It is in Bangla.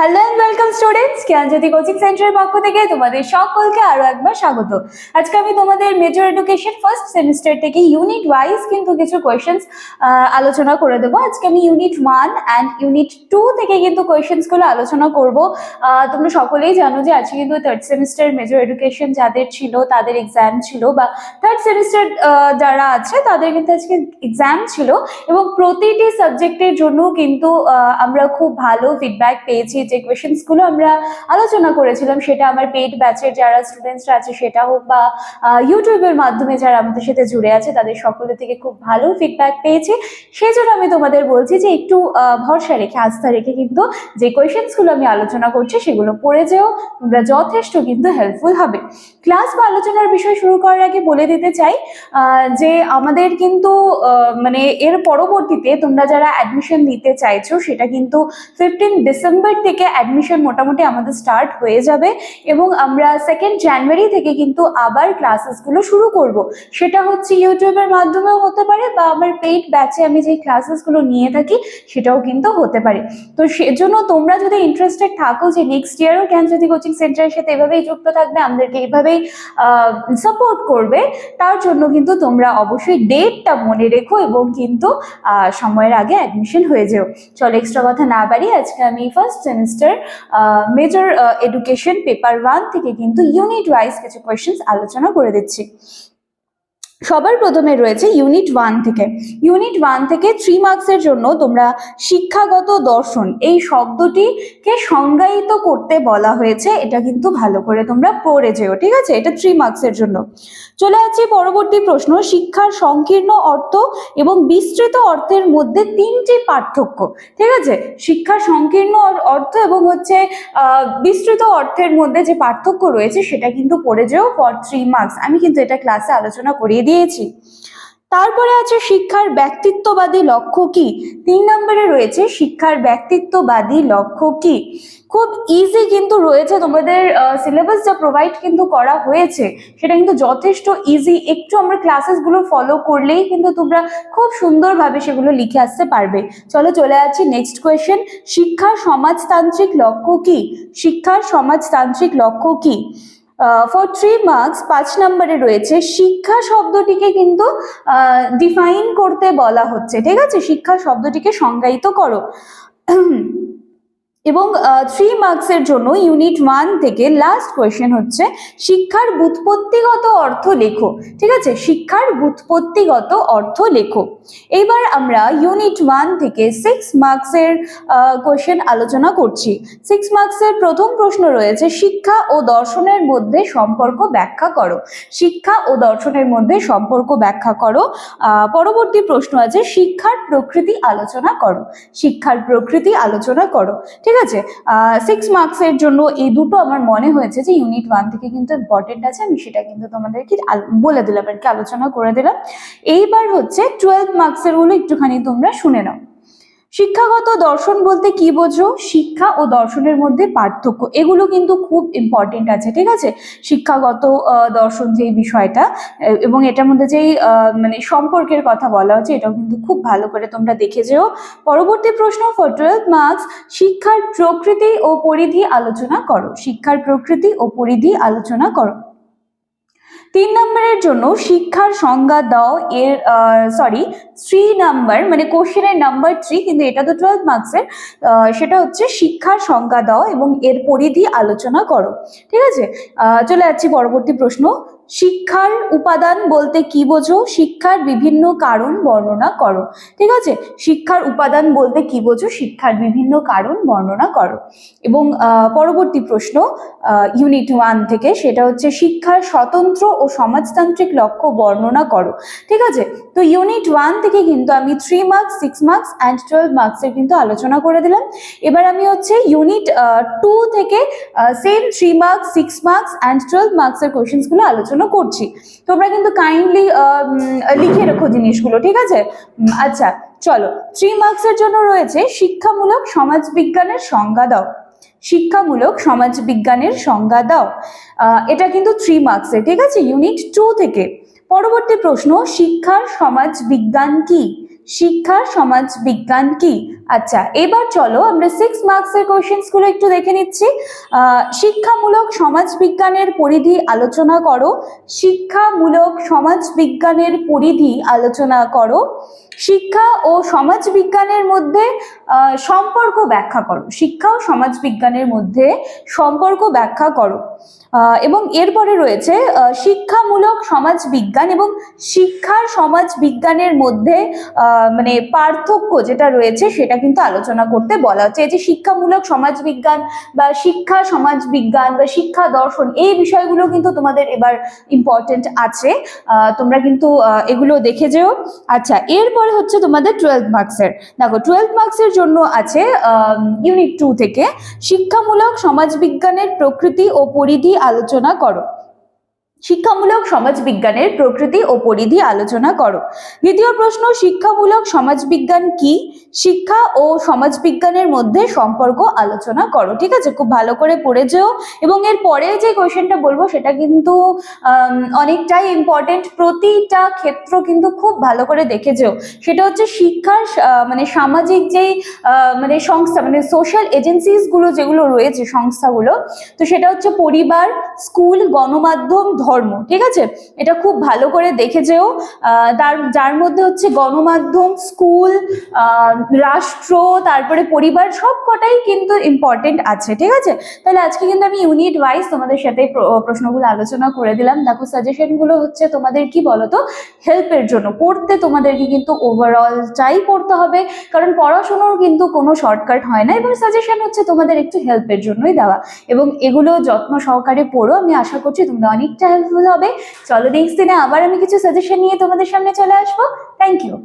Hello and welcome students Gyanjyoti coaching সেন্টারের পক্ষ থেকে তোমাদের সকলকে আরও একবার স্বাগত। আজকে আমি তোমাদের মেজর এডুকেশন ফার্স্ট সেমিস্টার থেকে ইউনিট ওয়াইজ কিন্তু কিছু কোয়েশ্চেন্স আলোচনা করে দেবো। আজকে আমি unit one and unit two থেকে কিন্তু কোয়েশ্চেন্সগুলো আলোচনা করব। তোমরা সকলেই জানো যে আজকে কিন্তু থার্ড সেমিস্টার মেজর এডুকেশন যাদের ছিল, তাদের এক্সাম ছিল বা থার্ড সেমিস্টার যারা আছে, তাদের কিন্তু আজকে এক্সাম ছিল এবং প্রতিটি সাবজেক্টের জন্য কিন্তু আমরা খুব ভালো ফিডব্যাক পেয়েছি। যে কোয়েশ্চেন্সগুলো আমরা আলোচনা করেছিলাম, সেটা আমার পেড ব্যাচের যারা স্টুডেন্টসরা আছে, সেটা হোক বা ইউটিউবের মাধ্যমে যারা আমাদের সাথে জুড়ে আছে, তাদের সকলের থেকে খুব ভালো ফিডব্যাক পেয়েছি। সেই জন্য আমি তোমাদের বলছি যে একটু ভরসা রেখে, আস্থা রেখে কিন্তু যে কোয়েশ্চেন্সগুলো আমি আলোচনা করছি, সেগুলো পড়ে যেও, তোমরা যথেষ্ট কিন্তু হেল্পফুল হবে। ক্লাস বা আলোচনার বিষয় শুরু করার আগে বলে দিতে চাই যে আমাদের কিন্তু মানে এর পরবর্তীতে তোমরা যারা অ্যাডমিশন নিতে চাইছো, সেটা কিন্তু ফিফটিন ডিসেম্বর থেকে অ্যাডমিশন মোটামুটি আমাদের স্টার্ট হয়ে যাবে এবং আমরা সেকেন্ড জানুয়ারি থেকে কিন্তু আবার ক্লাসেসগুলো শুরু করব। সেটা হচ্ছে ইউটিউবের মাধ্যমেও হতে পারে বা আমার পেইড ব্যাচে আমি যে ক্লাসেসগুলো নিয়ে থাকি সেটাও কিন্তু হতে পারে। তো সেজন্য তোমরা যদি ইন্টারেস্টেড থাকো যে নেক্সট ইয়ারও জ্ঞানজ্যোতি কোচিং সেন্টারের সাথে এভাবেই যুক্ত থাকবে, আমাদেরকে এভাবেই সাপোর্ট করবে, তার জন্য কিন্তু তোমরা অবশ্যই ডেটটা মনে রেখো এবং কিন্তু সময়ের আগে অ্যাডমিশন হয়ে যেও। চলো এক্সট্রা কথা না বাড়িয়ে আজকে আমি first semester major education paper one থেকে কিন্তু ইউনিট ওয়াইজ কিছু কোয়েশ্চেন্স আলোচনা করে দিচ্ছি। সবার প্রথমে রয়েছে ইউনিট ওয়ান থেকে। ইউনিট ওয়ান থেকে থ্রি মার্কসের জন্য তোমরা শিক্ষাগত দর্শন, এই শব্দটিকে সংজ্ঞায়িত করতে বলা হয়েছে। এটা কিন্তু ভালো করে তোমরা পড়ে যেও, ঠিক আছে? এটা থ্রি মার্কসের জন্য। চলে আসছি পরবর্তী প্রশ্ন। শিক্ষার সংকীর্ণ অর্থ এবং বিস্তৃত অর্থের মধ্যে তিনটি পার্থক্য, ঠিক আছে? শিক্ষার সংকীর্ণ অর্থ এবং হচ্ছে বিস্তৃত অর্থের মধ্যে যে পার্থক্য রয়েছে সেটা কিন্তু পড়ে যেও ফর থ্রি মার্কস আমি কিন্তু এটা ক্লাসে আলোচনা করিয়ে দিয়েছি। তারপরে আছে শিক্ষার ব্যক্তিত্ববাদী লক্ষ্য কি? তিন নম্বরে রয়েছে শিক্ষার ব্যক্তিত্ববাদী লক্ষ্য কি? খুব ইজি কিন্তু রয়েছে তোমাদের সিলেবাস যা প্রোভাইড কিন্তু করা হয়েছে, সেটা কিন্তু যথেষ্ট ইজি একটু আমরা ক্লাসেসগুলো ফলো করলেই কিন্তু তোমরা খুব সুন্দরভাবে সেগুলো লিখে আসতে পারবে। চলো চলে যাচ্ছি নেক্সট কোয়েশ্চেন শিক্ষার সমাজতান্ত্রিক লক্ষ্য কি? শিক্ষার সমাজতান্ত্রিক লক্ষ্য কি? ফর থ্রি মার্কস পাঁচ নম্বরে রয়েছে, শিক্ষা শব্দটিকে কিন্তু ডিফাইন করতে বলা হচ্ছে, ঠিক আছে? শিক্ষা শব্দটিকে সংজ্ঞায়িত করো। এবং থ্রি মার্কসের জন্য ইউনিট ওয়ান থেকে লাস্ট কোয়েশ্চেন হচ্ছে, শিক্ষার বুৎপত্তিগত অর্থ লেখো। ঠিক আছে? শিক্ষার বুৎপত্তিগত অর্থ লেখো। এইবার আমরা ইউনিট ওয়ান থেকে সিক্স মার্কসের কোয়েশ্চেন আলোচনা করছি। সিক্স মার্কসের প্রথম প্রশ্ন রয়েছে, শিক্ষা ও দর্শনের মধ্যে সম্পর্ক ব্যাখ্যা করো। শিক্ষা ও দর্শনের মধ্যে সম্পর্ক ব্যাখ্যা করো। পরবর্তী প্রশ্ন আছে, শিক্ষার প্রকৃতি আলোচনা করো। শিক্ষার প্রকৃতি আলোচনা করো। ঠিক আছে? সিক্স মার্কসের জন্য এই দুটো আমার মনে হয়েছে যে ইউনিট ওয়ান থেকে কিন্তু ইম্পর্টেন্ট আছে। আমি সেটা কিন্তু তোমাদেরকে বলে দিলাম আর কি, আলোচনা করে দিলাম। এইবার হচ্ছে টুয়েলভ মার্কসেরগুলো একটুখানি তোমরা শুনে নাও। শিক্ষাগত দর্শন বলতে কি বোঝো? শিক্ষা ও দর্শনের মধ্যে পার্থক্য। এগুলো কিন্তু খুব ইম্পর্টেন্ট আছে, ঠিক আছে? শিক্ষাগত দর্শন যে বিষয়টা এবং এটার মধ্যে যেই মানে সম্পর্কের কথা বলা হচ্ছে, এটাও কিন্তু খুব ভালো করে তোমরা দেখে যেও। পরবর্তী প্রশ্ন ফর টুয়েলভ মার্কস শিক্ষার প্রকৃতি ও পরিধি আলোচনা করো। শিক্ষার প্রকৃতি ও পরিধি আলোচনা করো। তিন নম্বরের জন্য শিক্ষার সংজ্ঞা দাও এর সরি থ্রি নাম্বার মানে কোশ্চেনের নাম্বার থ্রি কিন্তু এটা তো টুয়েলভ মার্কসের সেটা হচ্ছে শিক্ষার সংজ্ঞা দাও এবং এর পরিধি আলোচনা করো। ঠিক আছে? চলে যাচ্ছি পরবর্তী প্রশ্ন। শিক্ষার উপাদান বলতে কি বোঝো? শিক্ষার বিভিন্ন কারণ বর্ণনা করো। ঠিক আছে? শিক্ষার উপাদান বলতে কি বোঝো? শিক্ষার বিভিন্ন কারণ বর্ণনা করো। এবং পরবর্তী প্রশ্ন ইউনিট ওয়ান থেকে, সেটা হচ্ছে শিক্ষার স্বতন্ত্র ও সমাজতান্ত্রিক লক্ষ্য বর্ণনা করো। ঠিক আছে? তো ইউনিট ওয়ান থেকে কিন্তু আমি three marks six marks and twelve মার্কসের কিন্তু আলোচনা করে দিলাম। এবার আমি হচ্ছে ইউনিট টু থেকে same three marks six marks and twelve মার্কসের কোয়েশ্চেন্সগুলো আলোচনা করছি। তোমরা কিন্তু কাইন্ডলি লিখে রেখো জিনিসগুলো, ঠিক আছে? আচ্ছা চলো থ্রি মার্কসের জন্য রয়েছে শিক্ষামূলক সমাজবিজ্ঞানের সংজ্ঞা দাও। শিক্ষামূলক সমাজবিজ্ঞানের সংজ্ঞা দাও। এটা কিন্তু থ্রি মার্কসের ঠিক আছে? ইউনিট টু থেকে। পরবর্তী প্রশ্ন, শিক্ষার সমাজ বিজ্ঞান কি? শিক্ষার সমাজ বিজ্ঞান কি? আচ্ছা এবার চলো আমরা সিক্স মার্কসের কোশ্চেন্সগুলো একটু দেখে নিচ্ছি। শিক্ষামূলক সমাজবিজ্ঞানের পরিধি আলোচনা করো। শিক্ষামূলক সমাজবিজ্ঞানের পরিধি আলোচনা করো। শিক্ষা ও সমাজবিজ্ঞানের মধ্যে সম্পর্ক ব্যাখ্যা করো। শিক্ষা ও সমাজবিজ্ঞানের মধ্যে সম্পর্ক ব্যাখ্যা করো। এবং এরপরে রয়েছে শিক্ষামূলক সমাজবিজ্ঞান এবং শিক্ষার সমাজবিজ্ঞানের মধ্যে মানে পার্থক্য যেটা রয়েছে সেটা কিন্তু আলোচনা করতে বলা হচ্ছে। এই যে শিক্ষামূলক সমাজবিজ্ঞান বা শিক্ষা সমাজবিজ্ঞান বা শিক্ষা দর্শন, এই বিষয়গুলো কিন্তু তোমাদের এবার ইম্পর্টেন্ট আছে। তোমরা কিন্তু এগুলো দেখে যেও। আচ্ছা এরপরে হচ্ছে তোমাদের টুয়েলভ মার্কসের দেখো টুয়েলভ মার্কসের জন্য আছে ইউনিট টু থেকে শিক্ষামূলক সমাজবিজ্ঞানের প্রকৃতি ও পরিধি আলোচনা করো। শিক্ষামূলক সমাজবিজ্ঞানের প্রকৃতি ও পরিধি আলোচনা করো। দ্বিতীয় প্রশ্ন, শিক্ষামূলক সমাজবিজ্ঞান কি? শিক্ষা ও সমাজবিজ্ঞানের মধ্যে সম্পর্ক আলোচনা করো, ঠিক আছে? খুব ভালো করে পড়ে যেও। এবং এর পরে যে কোয়েশ্চেনটা বলব, সেটা কিন্তু অনেকটাই ইম্পর্টেন্ট প্রতিটা ক্ষেত্র কিন্তু খুব ভালো করে দেখে যেও। সেটা হচ্ছে শিক্ষার মানে সামাজিক যেই মানে সংস্থা মানে সোশ্যাল এজেন্সিসগুলো যেগুলো রয়েছে সংস্থাগুলো, তো সেটা হচ্ছে পরিবার, স্কুল, গণমাধ্যম ধর্ম, ঠিক আছে? এটা খুব ভালো করে দেখে যেও তার, যার মধ্যে হচ্ছে গণমাধ্যম, স্কুল রাষ্ট্র, তারপরে পরিবার, সব কটাই কিন্তু ইম্পর্টেন্ট আছে, ঠিক আছে? তাহলে আজকে কিন্তু আমি ইউনিট ওয়াইজ তোমাদের সাথে প্রশ্নগুলো আলোচনা করে দিলাম। দেখো সাজেশনগুলো হচ্ছে তোমাদের কি বলতো? হেল্পের জন্য। পড়তে তোমাদেরকে কিন্তু ওভারঅলটাই পড়তে হবে, কারণ পড়াশোনার কিন্তু কোনো শর্টকাট হয় না, এবং সাজেশন হচ্ছে তোমাদের একটু হেল্পের জন্যই দেওয়া। এবং এগুলো যত্ন সহকারে পড়ো। আমি আশা করছি তোমরা অনেকটা হেল্পফুল হবে। চলো নেক্সট দিনে আবার আমি কিছু সাজেশন নিয়ে তোমাদের সামনে চলে আসব। Thank you